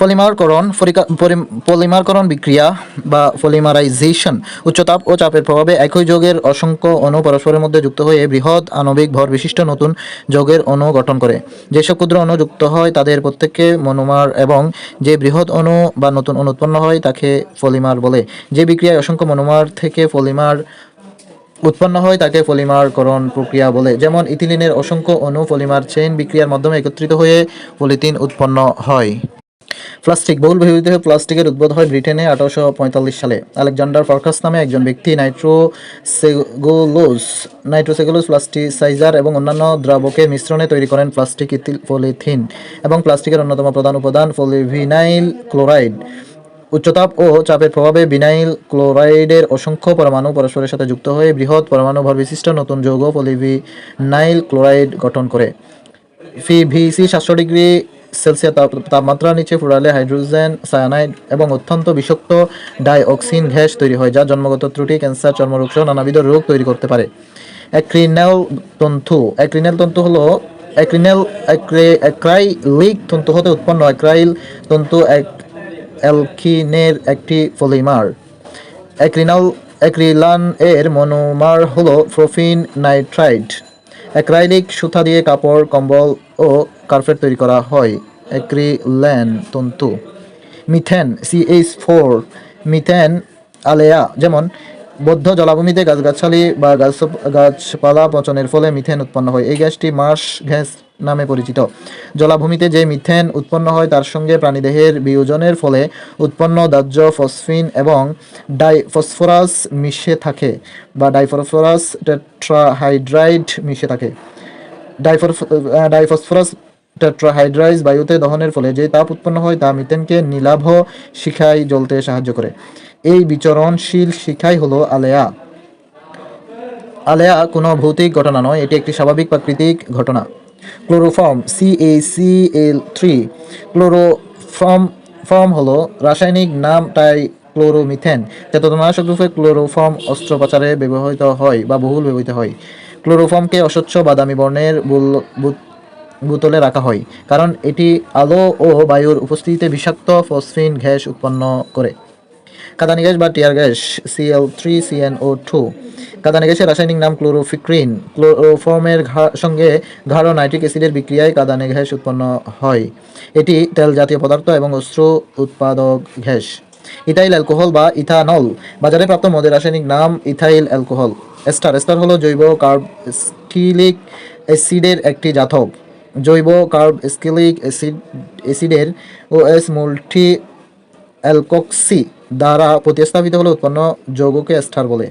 পলিমারকরণ পলিমারকরণ বিক্রিয়া বা পলিমারাইজেশন উচ্চতাপ ও চাপের প্রভাবে একই যোগের অসংখ্য অণু পরস্পরের মধ্যে যুক্ত হয়ে বৃহৎ আণবিক ভর বিশিষ্ট নতুন যোগের অণু গঠন করে। যেসব ক্ষুদ্র অণু যুক্ত হয় তাদের প্রত্যেককে মনোমার এবং যে বৃহৎ অণু বা নতুন অণু উৎপন্ন হয় তাকে পলিমার বলে। যে বিক্রিয়ায় অসংখ্য মনোমার থেকে পলিমার উৎপন্ন হয় তাকে পলিমারকরণ প্রক্রিয়া বলে। যেমন ইথিলিনের অসংখ্য অণু পলিমার চেইন বিক্রিয়ার মাধ্যমে একত্রিত হয়ে পলিথিন উৎপন্ন হয়। প্লাস্টিক বহুল ব্যবহৃত প্লাস্টিকের উদ্ভব হয় ব্রিটেনে আঠারোশো পঁয়তাল্লিশ সালে। আলেকজান্ডার ফার্কাস নামে একজন ব্যক্তি নাইট্রোসেগোলোস, নাইট্রোসেগুলোস প্লাস্টিসাইজার এবং অন্যান্য দ্রাবকের মিশ্রণে তৈরি করেন প্লাস্টিক ইথিল পলিথিন এবং প্লাস্টিকের অন্যতম প্রধান উপাদান পলিভিনাইল ক্লোরাইড। উচ্চতাপ ও চাপের প্রভাবে বিনাইল ক্লোরাইডের অসংখ্য পরমাণু পরস্পরের সাথে যুক্ত হয়ে বৃহৎ পরমাণু ভর বিশিষ্ট নতুন যৌগ পলিভিনাইল ক্লোরাইড গঠন করে। ফি ভিসি সাতশো ডিগ্রি সেলসিয়াস তাপ- তাপমাত্রার নিচে ফুরালে হাইড্রোজেন, সায়ানাইড এবং অত্যন্ত বিষাক্ত ডাইঅক্সিন গ্যাস তৈরি হয়, যা জন্মগত ত্রুটি, ক্যান্সার, চর্মরোগ সহ নানাবিধ রোগ তৈরি করতে পারে। অ্যাক্রিনেল তন্তু অ্যাক্রিনেল তন্তু হলো অ্যাক্রিনেল অ্যাক্রে- অ্যাক্রাইলিক তন্তু হতে উৎপন্ন। অ্যাক্রাইল তন্তু এক অ্যালকিনের একটি পলিমার। অ্যাক্রিনাল অ্যাক্রিলান এর মনোমার হলো প্রোফিন নাইট্রাইড অ্যাক্রাইলিক সুতা দিয়ে কাপড়, কম্বল ও কার্পেট তৈরি করা হয়। অ্যাক্রিল্যান তন্তু। মিথেন সিএইচ ফোর মিথেন, আলেয়া, যেমন বদ্ধ জলাভূমিতে গাছগাছালি বা গাছ, গাছপালা পচনের ফলে মিথেন উৎপন্ন হয়। এই গ্যাসটি মার্শ গ্যাস নামে পরিচিত। জলাভূমিতে যে মিথেন উৎপন্ন হয়, তার সঙ্গে প্রাণীদেহের বিয়োজনের ফলে উৎপন্ন দাহ্য ফসফিন এবং ডাইফসফরাস মিশে থাকে বা ডাইফসফরাস টেট্রাহাইড্রাইড মিশে থাকে। ডাইফর- ডাইফসফরাস টেট্রাহাইড্রাইজ বায়ুতে দহনের ফলে যে তাপ উৎপন্ন হয় তা মিথেনকে নীলাভ শিখায় জ্বলতে সাহায্য করে। এই বিচরণশীল শিখাই হলো আলেয়া। আলেয়া কোনো ভৌতিক ঘটনা নয়, এটি একটি স্বাভাবিক প্রাকৃতিক ঘটনা। Chloroform C A C L three chloroform, form হলো রাসায়নিক নাম তাই ক্লোরোমিথেন। তেতনাশক রূপে ক্লোরোফর্ম অস্ত্রোপচারে ব্যবহৃত হয় বা বহুল ব্যবহৃত হয়। ক্লোরোফর্মকে অস্বচ্ছ বাদামি বর্ণের বোতলে রাখা হয়, কারণ এটি আলো ও বায়ুর উপস্থিতিতে বিষাক্ত ফসফিন গ্যাস উৎপন্ন করে। কাদানি গ্যাস বা tear gas CL three CNO two কাদানি গ্যাসের রাসায়নিক নাম ক্লোরোফিক্রিন। ক্লোরোফর্মের সঙ্গে গাঢ় নাইট্রিক অ্যাসিডের বিক্রিয়ায় কাদানি গ্যাস উৎপন্ন হয়। এটি তেল জাতীয় পদার্থ এবং অস্ত্র উৎপাদক গ্যাস। ইথাইল অ্যালকোহল বা ইথানল। বাজারে প্রাপ্ত মদের রাসায়নিক নাম ইথাইল অ্যালকোহল। এস্টার। এস্টার হলো জৈব কার্বস্কিলিক অ্যাসিডের একটি জাতক। জৈব কার্ব স্কিলিক অ্যাসিড, অ্যাসিডের এস মুলটি অ্যালকক্সি দ্বারা প্রতিস্থাপিত হলে উৎপন্ন যৌগকে স্টার বলে।